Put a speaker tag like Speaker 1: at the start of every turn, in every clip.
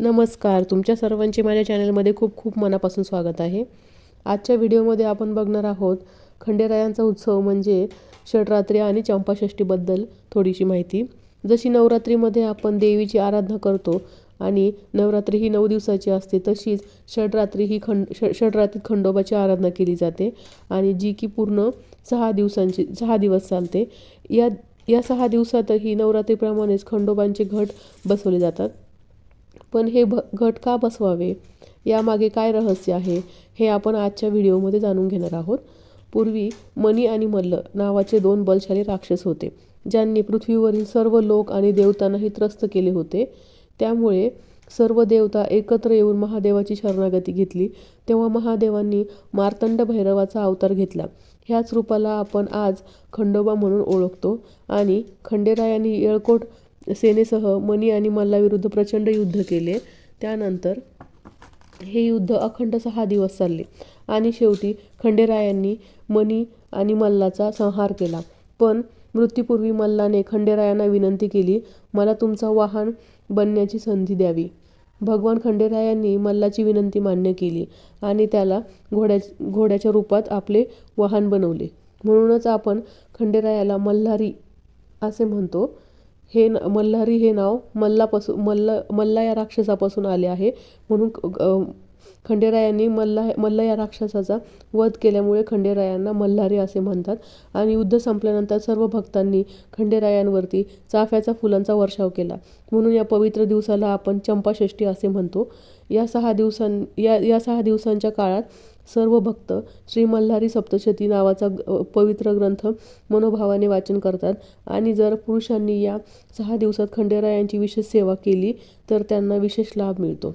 Speaker 1: नमस्कार. तुमच्या सर्वांचे माझ्या चॅनलमध्ये खूप खूप मनापासून स्वागत आहे. आजच्या व्हिडिओमध्ये आपण बघणार आहोत खंडेरायांचा उत्सव म्हणजे षडरात्री आणि चंपाषष्ठीबद्दल थोडीशी माहिती. जशी नवरात्रीमध्ये आपण देवीची आराधना करतो आणि नवरात्री ही नऊ दिवसाची असते तशीच षडरात्री ही खंड ष षडरात्रीत खंडोबाची आराधना केली जाते आणि जी की पूर्ण सहा दिवसांची सहा दिवस चालते. या या सहा दिवसातही नवरात्रीप्रमाणेच खंडोबांचे घट बसवले जातात. पण हे भ घट का बसवावे? यामागे काय रहस्य आहे हे आपण आजच्या व्हिडिओमध्ये जाणून घेणार आहोत. पूर्वी मनी आणि मल्ल नावाचे दोन बलशाली राक्षस होते ज्यांनी पृथ्वीवरील सर्व लोक आणि देवतांनाही त्रस्त केले होते. त्यामुळे सर्व देवता एकत्र येऊन महादेवाची शरणागती घेतली. तेव्हा महादेवांनी मार्तंड भैरवाचा अवतार घेतला. ह्याच रूपाला आपण आज खंडोबा म्हणून ओळखतो आणि खंडेरायांनी येळकोट सेनेसह मनी आणि मल्लाविरुद्ध प्रचंड युद्ध केले. त्यानंतर हे युद्ध अखंड सहा दिवस चालले. आणि शेवटी खंडेरायांनी मनी आणि मल्लाचा संहार केला. पण मृत्यूपूर्वी मल्लाने खंडेरायांना विनंती केली मला तुमचा वाहन बनण्याची संधी द्यावी. भगवान खंडेरायांनी मल्लाची विनंती मान्य केली आणि त्याला घोड्या घोड्याच्या रूपात आपले वाहन बनवले. म्हणूनच आपण खंडेरायाला मल्हारी असे म्हणतो. हे न मल्हारी हे नाव मल्लापासून मल्ल मल्ला या राक्षसापासून आले आहे. म्हणून खंडेरायांनी मल्ला मल्ल या राक्षसाचा वध केल्यामुळे खंडेरायांना मल्हारी असे म्हणतात. आणि युद्ध संपल्यानंतर सर्व भक्तांनी खंडेरायांवरती चाफ्याचा फुलांचा वर्षाव केला. म्हणून या पवित्र दिवसाला आपण चंपाषष्ठी असे म्हणतो. या सहा दिवसां या या सहा दिवसांच्या काळात सर्व भक्त श्री मल्हारी सप्तशती नावाचा पवित्र ग्रंथ मनोभावाने वाचन करतात. आणि जर पुरुषांनी या सहा दिवसात खंडेरायांची विशेष सेवा केली तर त्यांना विशेष लाभ मिळतो.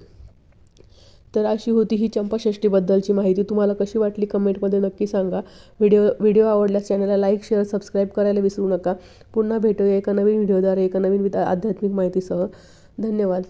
Speaker 1: तर अशी होती ही चंपाषष्ठीबद्दलची माहिती. तुम्हाला कशी वाटली कमेंटमध्ये नक्की सांगा. व्हिडिओ व्हिडिओ आवडल्यास चॅनलला लाईक शेअर सबस्क्राईब करायला विसरू नका. पुन्हा भेटूया एका नवीन व्हिडिओद्वारे एका नवीन आध्यात्मिक माहितीसह. धन्यवाद.